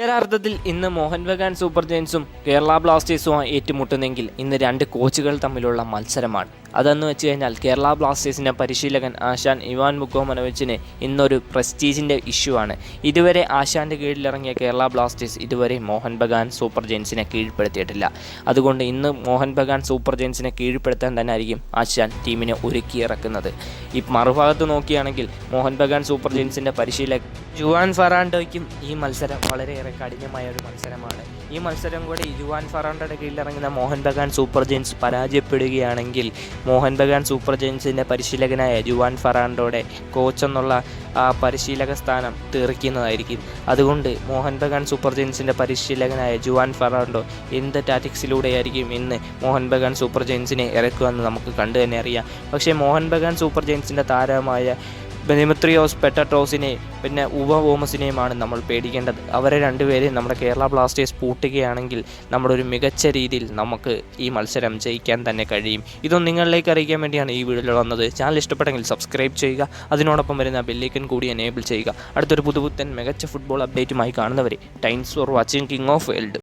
അക്ഷരാർത്ഥത്തിൽ ഇന്ന് മോഹൻ ബഗാൻ സൂപ്പർ ജയൻസും കേരള ബ്ലാസ്റ്റേഴ്സുമായി ഏറ്റുമുട്ടുന്നെങ്കിൽ ഇന്ന് രണ്ട് കോച്ചുകൾ തമ്മിലുള്ള മത്സരമാണ്. അതെന്ന് വെച്ച് കഴിഞ്ഞാൽ കേരള ബ്ലാസ്റ്റേഴ്സിന്റെ പരിശീലകൻ ആശാൻ ഇവാൻ മുക്കോമനോവിച്ചിന് ഇന്നൊരു പ്രസ്റ്റീജിന്റെ ഇഷ്യൂ ആണ്. ഇതുവരെ ആശാന്റെ കീഴിലിറങ്ങിയ കേരള ബ്ലാസ്റ്റേഴ്സ് ഇതുവരെ മോഹൻ ബഗാൻ സൂപ്പർ ജയൻസിനെ കീഴ്പ്പെടുത്തിയിട്ടില്ല. അതുകൊണ്ട് ഇന്ന് മോഹൻ ബഗാൻ സൂപ്പർ ജയൻസിനെ കീഴ്പ്പെടുത്താൻ തന്നെ ആയിരിക്കും ആശാൻ ടീമിനെ ഒരുക്കി ഇറക്കുന്നത്. ഈ മറുഭാഗത്ത് നോക്കിയാണെങ്കിൽ മോഹൻ ബഗാൻ സൂപ്പർ ജയൻസിന്റെ പരിശീലകൻ ജുവാൻ ഫറാൻഡോയ്ക്കും ഈ മത്സരം വളരെയേറെ കഠിനമായ ഒരു മത്സരമാണ്. ഈ മത്സരം കൂടെ ഇരുവാൻ ഫറോണ്ടയുടെ കീഴിലിറങ്ങുന്ന മോഹൻ ബഗാൻ സൂപ്പർ ജെയിൻസ് പരാജയപ്പെടുകയാണെങ്കിൽ മോഹൻ ബഗാൻ സൂപ്പർ ജെയിൻസിന്റെ പരിശീലകനായ ജുവാൻ ഫറാണ്ടോടെ കോച്ച് എന്നുള്ള ആ പരിശീലക സ്ഥാനം തെറിക്കുന്നതായിരിക്കും. അതുകൊണ്ട് മോഹൻ ബഗാൻ സൂപ്പർ ജെയിൻസിന്റെ പരിശീലകനായ ജുവാൻ ഫറാണ്ടോ എന്ത് ടാറ്റിക്സിലൂടെയായിരിക്കും ഇന്ന് മോഹൻ ബഗാൻ സൂപ്പർ ജെയിൻസിനെ ഇറക്കുമെന്ന് നമുക്ക് കണ്ടു തന്നെ അറിയാം. പക്ഷേ മോഹൻ ബഗാൻ സൂപ്പർ ജെയിൻസിന്റെ താരമായ ബെനിമിത്രിയോസ് പെട്ടട്രോസിനെ പിന്നെ ഉവ വോമസിനെയുമാണ് നമ്മൾ പേടിക്കേണ്ടത്. അവരെ രണ്ടുപേരെയും നമ്മുടെ കേരള ബ്ലാസ്റ്റേഴ്സ് പൂട്ടുകയാണെങ്കിൽ നമ്മുടെ ഒരു മികച്ച രീതിയിൽ നമുക്ക് ഈ മത്സരം ജയിക്കാൻ തന്നെ കഴിയും. ഇതൊന്നും നിങ്ങളിലേക്ക് അറിയിക്കാൻ വേണ്ടിയാണ് ഈ വീഡിയോ വന്നത്. ചാനൽ ഇഷ്ടപ്പെട്ടെങ്കിൽ സബ്സ്ക്രൈബ് ചെയ്യുക. അതിനോടൊപ്പം വരുന്ന ബെല്ലേക്കൻ കൂടി എനേബിൾ ചെയ്യുക. അടുത്തൊരു പുതുപുത്തൻ മികച്ച ഫുട്ബോൾ അപ്ഡേറ്റുമായി കാണുന്നവരെ. Times for watching king of world.